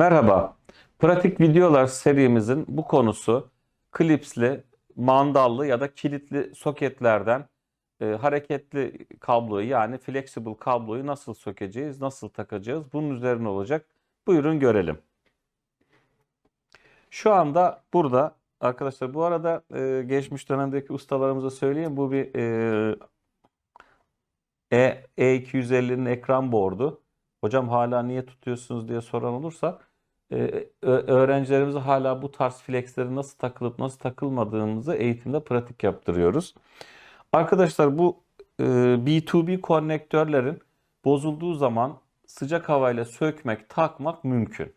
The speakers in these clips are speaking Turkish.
Merhaba. Pratik videolar serimizin bu konusu klipsli, mandallı ya da kilitli soketlerden e, hareketli kabloyu yani flexible kabloyu nasıl sökeceğiz, nasıl takacağız bunun üzerine olacak. Buyurun görelim. Şu anda burada arkadaşlar bu arada e, geçmiş dönemdeki ustalarımıza söyleyeyim bu bir e, E250'nin ekran boardu. Hocam hala niye tutuyorsunuz diye soran olursa e, öğrencilerimize hala bu tarz flexlerin nasıl takılıp nasıl takılmadığımızı eğitimde pratik yaptırıyoruz. Arkadaşlar bu e, B2B konnektörlerin bozulduğu zaman sıcak havayla sökmek, takmak mümkün.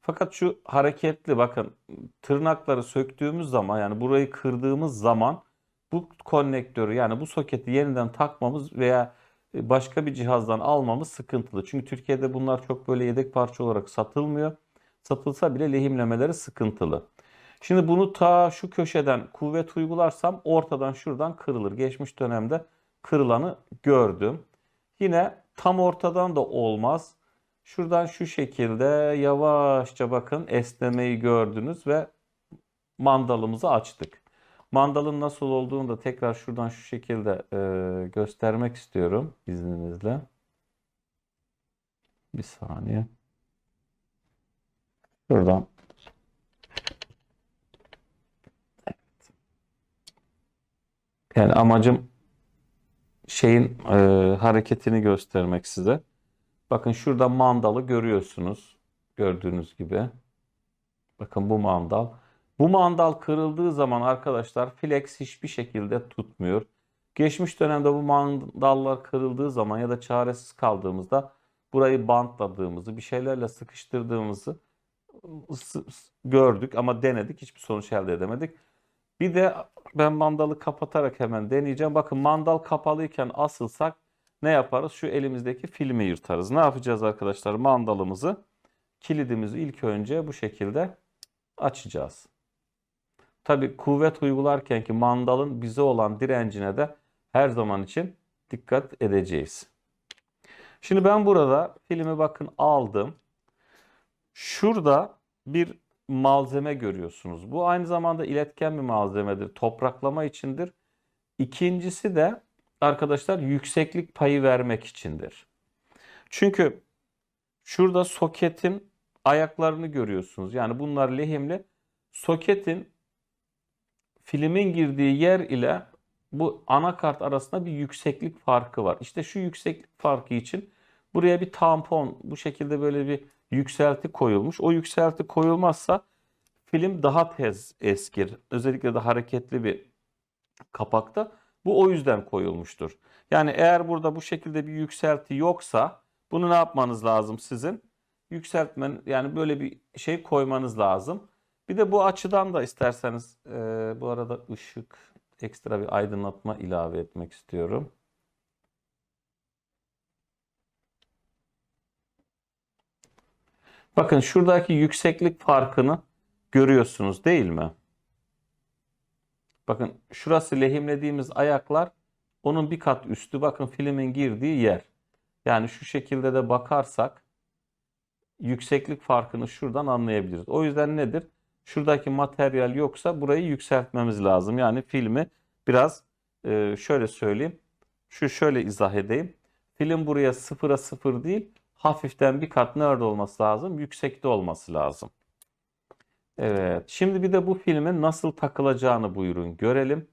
Fakat şu hareketli bakın tırnakları söktüğümüz zaman yani burayı kırdığımız zaman bu konnektörü yani bu soketi yeniden takmamız veya e, başka bir cihazdan almamız sıkıntılı. Çünkü Türkiye'de bunlar çok böyle yedek parça olarak satılmıyor. Satılsa bile lehimlemeleri sıkıntılı. Şimdi bunu ta şu köşeden kuvvet uygularsam ortadan şuradan kırılır. Geçmiş dönemde kırılanı gördüm. Yine tam ortadan da olmaz. Şuradan şu şekilde yavaşça bakın esnemeyi gördünüz ve mandalımızı açtık. Mandalın nasıl olduğunu da tekrar şuradan şu şekilde e, göstermek istiyorum izninizle. Bir saniye. Şuradan. Yani amacım şeyin e, hareketini göstermek size. Bakın şurada mandalı görüyorsunuz. Gördüğünüz gibi. Bakın bu mandal. Bu mandal kırıldığı zaman arkadaşlar flex hiçbir şekilde tutmuyor. Geçmiş dönemde bu mandallar kırıldığı zaman ya da çaresiz kaldığımızda burayı bantladığımızı, bir şeylerle sıkıştırdığımızı ısı- gördük ama denedik. Hiçbir sonuç elde edemedik. Bir de ben mandalı kapatarak hemen deneyeceğim. Bakın mandal kapalıyken asılsak ne yaparız? Şu elimizdeki filmi yırtarız. Ne yapacağız arkadaşlar? Mandalımızı, kilidimizi ilk önce bu şekilde açacağız. Tabii kuvvet uygularken ki mandalın bize olan direncine de her zaman için dikkat edeceğiz. Şimdi ben burada filmi bakın aldım. Şurada bir malzeme görüyorsunuz. Bu aynı zamanda iletken bir malzemedir. Topraklama içindir. İkincisi de arkadaşlar yükseklik payı vermek içindir. Çünkü şurada soketin ayaklarını görüyorsunuz. Yani bunlar lehimli. Soketin filmin girdiği yer ile bu anakart arasında bir yükseklik farkı var. İşte şu yükseklik farkı için buraya bir tampon bu şekilde böyle bir yükselti koyulmuş. O yükselti koyulmazsa film daha tez eskir. Özellikle de hareketli bir kapakta. Bu o yüzden koyulmuştur. Yani eğer burada bu şekilde bir yükselti yoksa bunu ne yapmanız lazım sizin? Yükseltmen yani böyle bir şey koymanız lazım. Bir de bu açıdan da isterseniz e, bu arada ışık ekstra bir aydınlatma ilave etmek istiyorum. Bakın şuradaki yükseklik farkını görüyorsunuz değil mi? Bakın şurası lehimlediğimiz ayaklar onun bir kat üstü. Bakın filmin girdiği yer. Yani şu şekilde de bakarsak yükseklik farkını şuradan anlayabiliriz. O yüzden nedir? Şuradaki materyal yoksa burayı yükseltmemiz lazım. Yani filmi biraz e, şöyle söyleyeyim. Şu şöyle izah edeyim. Film buraya sıfıra sıfır değil, hafiften bir kat nerede olması lazım? Yüksekte olması lazım. Evet. Şimdi bir de bu filmin nasıl takılacağını buyurun görelim.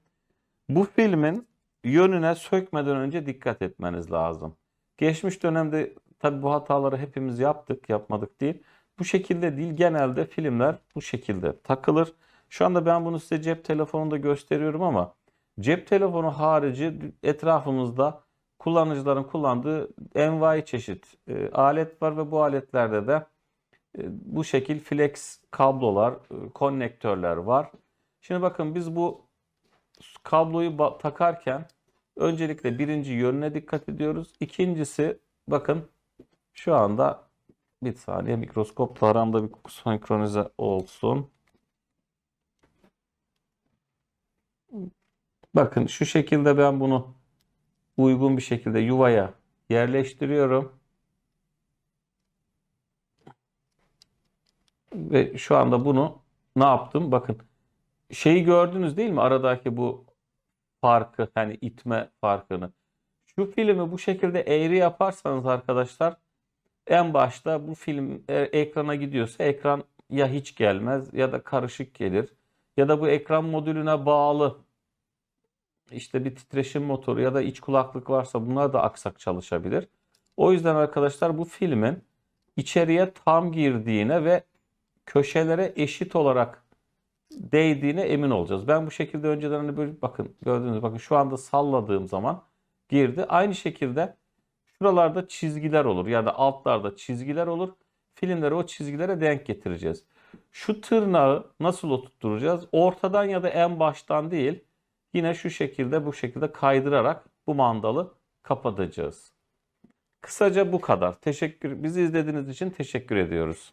Bu filmin yönüne sökmeden önce dikkat etmeniz lazım. Geçmiş dönemde tabi bu hataları hepimiz yaptık, yapmadık değil. Bu şekilde değil, genelde filmler bu şekilde takılır. Şu anda ben bunu size cep telefonunda gösteriyorum ama cep telefonu harici etrafımızda kullanıcıların kullandığı envai çeşit e, alet var ve bu aletlerde de e, bu şekil flex kablolar, e, konnektörler var. Şimdi bakın biz bu kabloyu takarken öncelikle birinci yönüne dikkat ediyoruz. İkincisi bakın şu anda bir saniye mikroskopla aramda bir senkronize olsun. Bakın şu şekilde ben bunu uygun bir şekilde yuvaya yerleştiriyorum. Ve şu anda bunu ne yaptım? Bakın şeyi gördünüz değil mi? Aradaki bu farkı hani itme farkını. Şu filmi bu şekilde eğri yaparsanız arkadaşlar en başta bu film e, ekrana gidiyorsa ekran ya hiç gelmez ya da karışık gelir. Ya da bu ekran modülüne bağlı işte bir titreşim motoru ya da iç kulaklık varsa bunlar da aksak çalışabilir. O yüzden arkadaşlar bu filmin içeriye tam girdiğine ve köşelere eşit olarak değdiğine emin olacağız. Ben bu şekilde önceden hani böyle bakın gördüğünüz bakın şu anda salladığım zaman girdi. Aynı şekilde şuralarda çizgiler olur ya da altlarda çizgiler olur. Filmleri o çizgilere denk getireceğiz. Şu tırnağı nasıl oturtturacağız? Ortadan ya da en baştan değil. Yine şu şekilde bu şekilde kaydırarak bu mandalı kapatacağız. Kısaca bu kadar. Teşekkür bizi izlediğiniz için teşekkür ediyoruz.